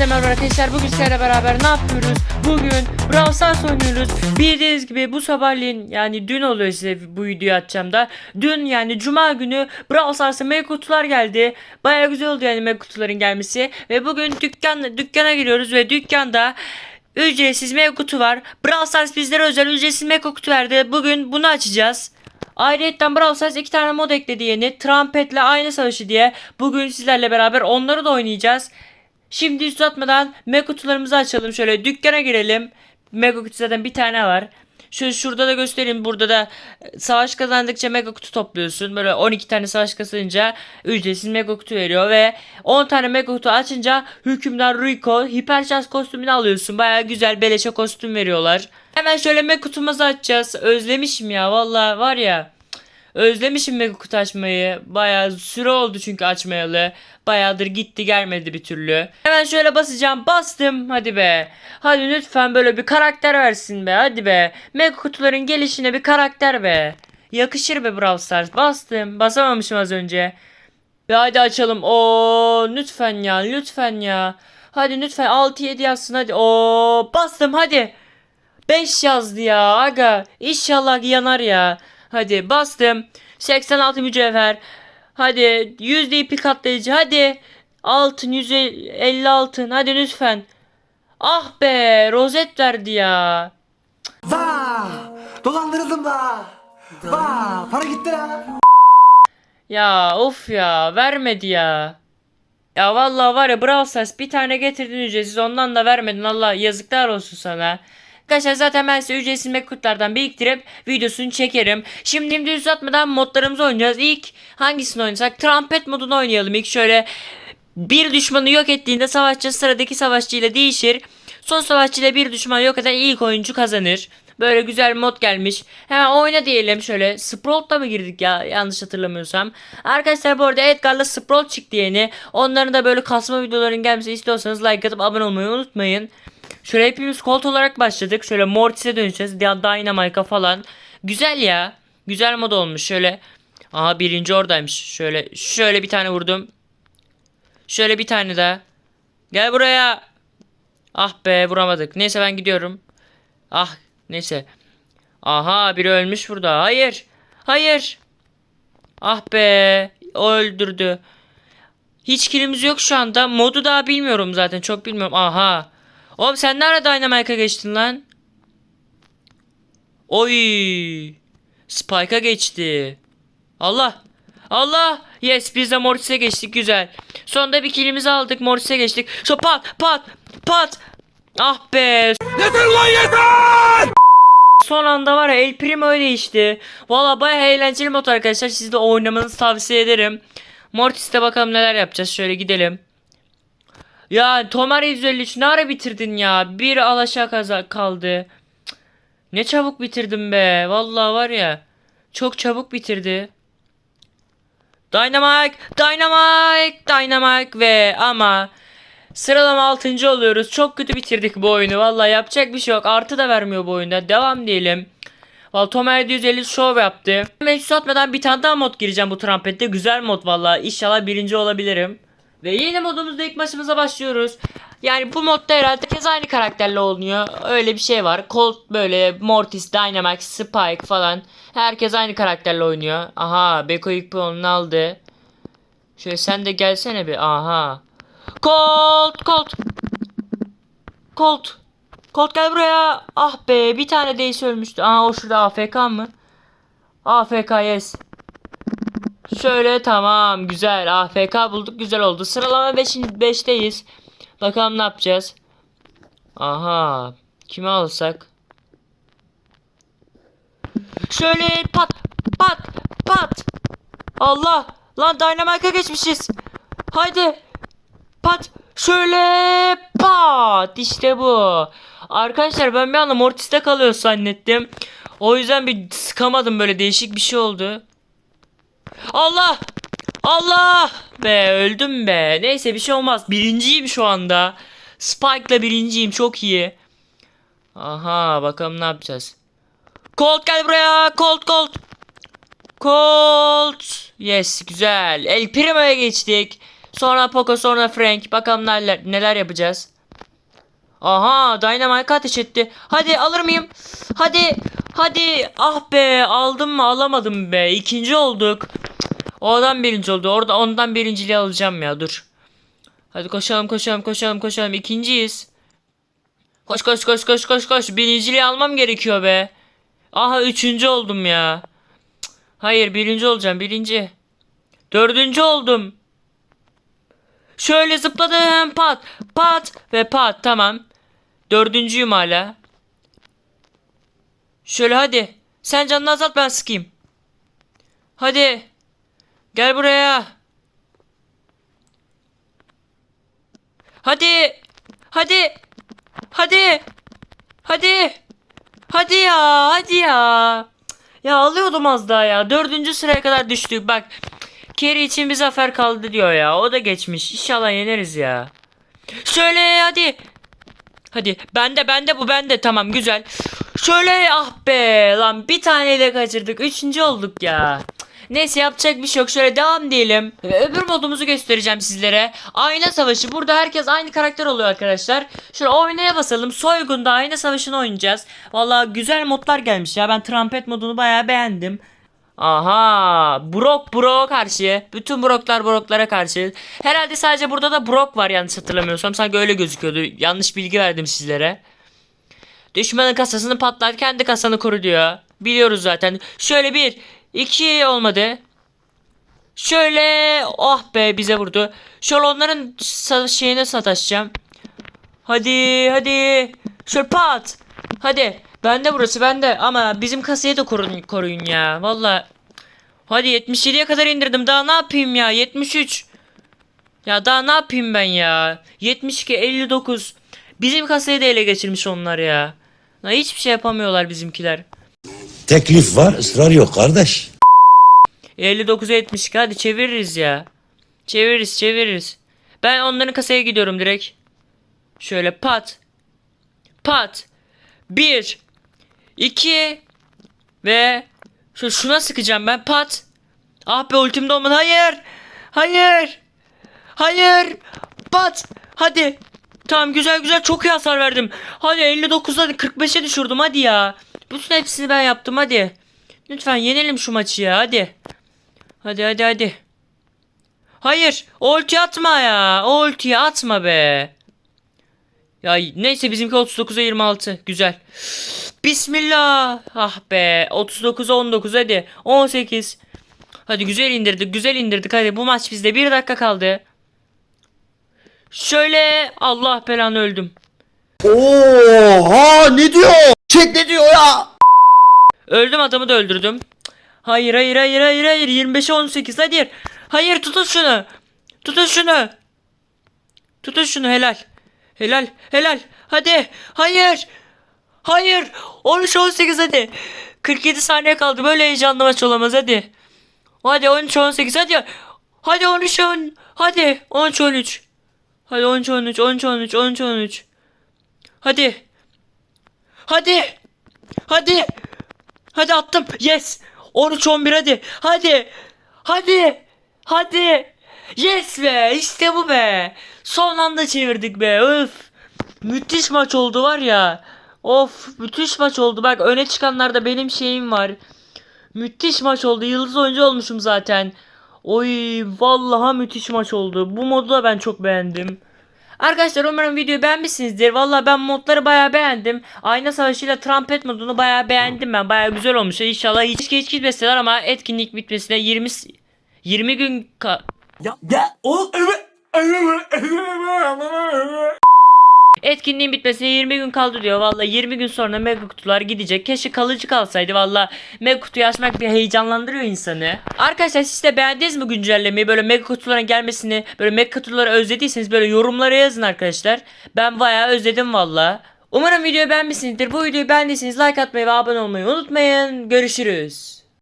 Hepinize merhaba arkadaşlar. Bugün sizlerle beraber ne yapıyoruz? Bugün Brawl Stars oynuyoruz. Bildiğiniz gibi bu sabahleyin yani dün oluyor size bu videoyu atacağım da. Dün yani cuma günü Brawl Stars'a mega kutular geldi. Baya güzel oldu yani mega kutuların gelmesi. Ve bugün dükkan, dükkana giriyoruz ve dükkanda ücretsiz mega kutu var. Brawl Stars bizlere özel ücretsiz mega kutu verdi. Bugün bunu açacağız. Ayrıca Brawl Stars iki tane mod ekledi yeni. Trumpetle aynı savaşı diye. Bugün sizlerle beraber onları da oynayacağız. Şimdi uzatmadan mega kutularımızı açalım. Şöyle dükkana girelim. Mega kutu zaten bir tane var. Şu şurada da göstereyim. Burada da e, savaş kazandıkça mega kutu topluyorsun. Böyle 12 tane savaş kazanınca ücretsiz mega kutu veriyor ve 10 tane mega kutu açınca hükümdar Rico hiper kostümünü alıyorsun. Baya güzel beleşe kostüm veriyorlar. Hemen şöyle mega kutumuzu açacağız. Özlemişim ya vallahi var ya. Özlemişim mega kutu açmayı. Bayağı süre oldu çünkü açmayalı. Bayağıdır gitti gelmedi bir türlü. Hemen şöyle basacağım. Bastım. Hadi be. Hadi lütfen böyle bir karakter versin be. Hadi be. Mega kutuların gelişine bir karakter be. Yakışır be Brawl Stars. Bastım. Basamamışım az önce. Ve hadi açalım. Oo lütfen ya. Lütfen ya. Hadi lütfen 6-7 yazsın hadi. Oo bastım hadi. 5 yazdı ya aga. İnşallah yanar ya. Hadi bastım. 86 mücevher. Hadi 100 DP katlayıcı. Hadi. Altın 150 altın. Hadi lütfen. Ah be rozet verdi ya. Vaa! Dolandırıldım da. Vaa! Para gitti ha. Ya of ya vermedi ya. Ya vallahi var ya Brawl Stars bir tane getirdin ücretsiz ondan da vermedin Allah yazıklar olsun sana. Arkadaşlar zaten ben size ücretsiz mekutlardan biriktirip videosunu çekerim. Şimdi şimdi uzatmadan modlarımızı oynayacağız. İlk hangisini oynasak? Trumpet modunu oynayalım. İlk şöyle bir düşmanı yok ettiğinde savaşçı sıradaki savaşçıyla değişir. Son savaşçıyla bir düşman yok eden ilk oyuncu kazanır. Böyle güzel mod gelmiş. Hemen oyna diyelim şöyle. Sprout'la mı girdik ya yanlış hatırlamıyorsam. Arkadaşlar bu arada Edgar'la Sprout çıktı yeni. Onların da böyle kasma videoların gelmesi istiyorsanız like atıp abone olmayı unutmayın. Şöyle hepimiz Colt olarak başladık. Şöyle Mortis'e döneceğiz. Dynamite'a falan. Güzel ya. Güzel mod olmuş. Şöyle. Aha birinci oradaymış. Şöyle şöyle bir tane vurdum. Şöyle bir tane daha. Gel buraya. Ah be vuramadık. Neyse ben gidiyorum. Ah neyse. Aha biri ölmüş burada. Hayır. Hayır. Ah be. O öldürdü. Hiç kilimiz yok şu anda. Modu daha bilmiyorum zaten. Çok bilmiyorum. Aha. Oğlum sen nerede Dynamite'a geçtin lan? Oy. Spike'a geçti. Allah. Allah. Yes biz de Mortis'e geçtik güzel. Sonunda bir kilimizi aldık Mortis'e geçtik. Şu pat pat pat. Ah be. Yeter lan yeter. Son anda var ya El Primo değişti. Valla baya eğlenceli mod arkadaşlar. Siz de oynamanızı tavsiye ederim. Mortis'te bakalım neler yapacağız. Şöyle gidelim. Ya Tomer 153 ne ara bitirdin ya? Bir alaşağı kaza kaldı. Ne çabuk bitirdin be. Vallahi var ya. Çok çabuk bitirdi. Dynamite, Dynamite, Dynamite ve ama sıralama 6. oluyoruz. Çok kötü bitirdik bu oyunu. Vallahi yapacak bir şey yok. Artı da vermiyor bu oyunda. Devam diyelim. Valla Tom 750 show yaptı. Hemen hiç uzatmadan bir tane daha mod gireceğim bu trampette. Güzel mod valla. İnşallah birinci olabilirim. Ve yeni modumuzda ilk maçımıza başlıyoruz. Yani bu modda herhalde herkes aynı karakterle oluyor. Öyle bir şey var. Colt böyle Mortis, Dynamax, Spike falan. Herkes aynı karakterle oynuyor. Aha Beko ilk puanını aldı. Şöyle sen de gelsene bir. Aha. Colt, Colt. Colt. Colt gel buraya. Ah be bir tane değiş ölmüştü. Aha o şurada AFK mı? AFK yes. Şöyle tamam güzel AFK bulduk güzel oldu. Sıralama 5. 5'teyiz. Bakalım ne yapacağız. Aha. Kimi alsak? Şöyle pat pat pat. Allah. Lan Dynamite'a geçmişiz. Haydi. Pat. Şöyle pat. İşte bu. Arkadaşlar ben bir anda Mortis'te kalıyor zannettim. O yüzden bir sıkamadım böyle değişik bir şey oldu. Allah! Allah! Be öldüm be. Neyse bir şey olmaz. Birinciyim şu anda. Spike'la birinciyim. Çok iyi. Aha bakalım ne yapacağız. Colt gel buraya. Colt Colt. Colt. Yes güzel. El Primo'ya geçtik. Sonra Poco sonra Frank. Bakalım neler, neler yapacağız. Aha Dynamite ateş etti. Hadi alır mıyım? Hadi. Hadi. Ah be aldım mı alamadım be. İkinci olduk. O adam birinci oldu. Orada ondan birinciliği alacağım ya dur. Hadi koşalım koşalım koşalım koşalım. İkinciyiz. Koş koş koş koş koş koş. Birinciliği almam gerekiyor be. Aha üçüncü oldum ya. Hayır birinci olacağım birinci. Dördüncü oldum. Şöyle zıpladım pat pat ve pat tamam. Dördüncüyüm hala. Şöyle hadi. Sen canını azalt ben sıkayım. Hadi. Gel buraya. Hadi. Hadi. Hadi. Hadi. Hadi ya. Hadi ya. Ya alıyordum az daha ya. Dördüncü sıraya kadar düştük. Bak. Kerry için bir zafer kaldı diyor ya. O da geçmiş. İnşallah yeneriz ya. Şöyle hadi. Hadi bende bende bu bende tamam güzel. Şöyle ah be lan bir taneyle kaçırdık. Üçüncü olduk ya. Neyse yapacak bir şey yok. Şöyle devam diyelim. Öbür modumuzu göstereceğim sizlere. Ayna savaşı. Burada herkes aynı karakter oluyor arkadaşlar. Şöyle oynaya basalım. Soygun'da ayna savaşını oynayacağız. Valla güzel modlar gelmiş ya. Ben trampet modunu bayağı beğendim. Aha Brock Brock'a karşı. Bütün Brock'lar Brock'lara karşı. Herhalde sadece burada da Brock var yanlış hatırlamıyorsam. Sanki öyle gözüküyordu. Yanlış bilgi verdim sizlere. Düşmanın kasasını patlat kendi kasanı koru diyor. Biliyoruz zaten. Şöyle bir. İki olmadı. Şöyle. Oh be bize vurdu. Şöyle onların şeyine sataşacağım. Hadi hadi. Şöyle pat. Hadi. Bende burası bende. Ama bizim kasayı da korun, koruyun ya. Valla. Hadi 77'ye kadar indirdim. Daha ne yapayım ya? 73. Ya daha ne yapayım ben ya? 72, 59. Bizim kasayı da ele geçirmiş onlar ya. Ya hiçbir şey yapamıyorlar bizimkiler. Teklif var, ısrar yok kardeş. 59'a 72 hadi çeviririz ya. Çeviririz çeviririz. Ben onların kasaya gidiyorum direkt. Şöyle pat. Pat. 1 2 ve şu şuna sıkacağım ben pat. Ah be ultimde olmadı. Hayır. Hayır. Hayır. Pat. Hadi. Tamam güzel güzel çok iyi hasar verdim. Hadi 59'dan 45'e düşürdüm hadi ya. Bütün hepsini ben yaptım hadi. Lütfen yenelim şu maçı ya hadi. Hadi hadi hadi. Hayır. Ulti atma ya. O ultiyi atma be. Ya neyse bizimki 39'a 26. Güzel. Bismillah. Ah be. 39'a 19 hadi. 18. Hadi güzel indirdik. Güzel indirdik. Hadi bu maç bizde. Bir dakika kaldı. Şöyle. Allah belanı öldüm. Oha ne diyor? Chat ne diyor ya? Öldüm adamı da öldürdüm. Hayır hayır hayır hayır hayır 25'e 18 hadi. Hayır tutun şunu. Tutun şunu. Tutun şunu helal. Helal helal. Hadi. Hayır. Hayır. 13 18 hadi. 47 saniye kaldı. Böyle heyecanlı maç olamaz hadi. Hadi 13 18 hadi. Hadi 13 10. Hadi 13 13. Hadi 13 13 13 13 13 13. Hadi. Hadi. Hadi. Hadi attım. Yes. 13 11 hadi. Hadi. Hadi. Hadi. Yes be. İşte bu be. Son anda çevirdik be. Öf. Müthiş maç oldu var ya. Of müthiş maç oldu. Bak öne çıkanlarda benim şeyim var. Müthiş maç oldu. Yıldız oyuncu olmuşum zaten. Oy vallahi müthiş maç oldu. Bu modu da ben çok beğendim. Arkadaşlar umarım videoyu beğenmişsinizdir. Valla ben modları bayağı beğendim. Ayna savaşıyla trampet modunu bayağı beğendim ben. Bayağı güzel olmuş. İnşallah hiç geç gitmesinler ama etkinlik bitmesine 20 20 gün ka- Ya ya o evet. Etkinliğin bitmesine 20 gün kaldı diyor. Valla 20 gün sonra mega kutular gidecek. Keşke kalıcı kalsaydı. Valla mega kutuyu açmak bir heyecanlandırıyor insanı. Arkadaşlar siz de beğendiniz mi güncellemeyi? Böyle mega kutuların gelmesini, böyle mega kutuları özlediyseniz böyle yorumlara yazın arkadaşlar. Ben bayağı özledim valla. Umarım videoyu beğenmişsinizdir. Bu videoyu beğendiyseniz like atmayı ve abone olmayı unutmayın. Görüşürüz.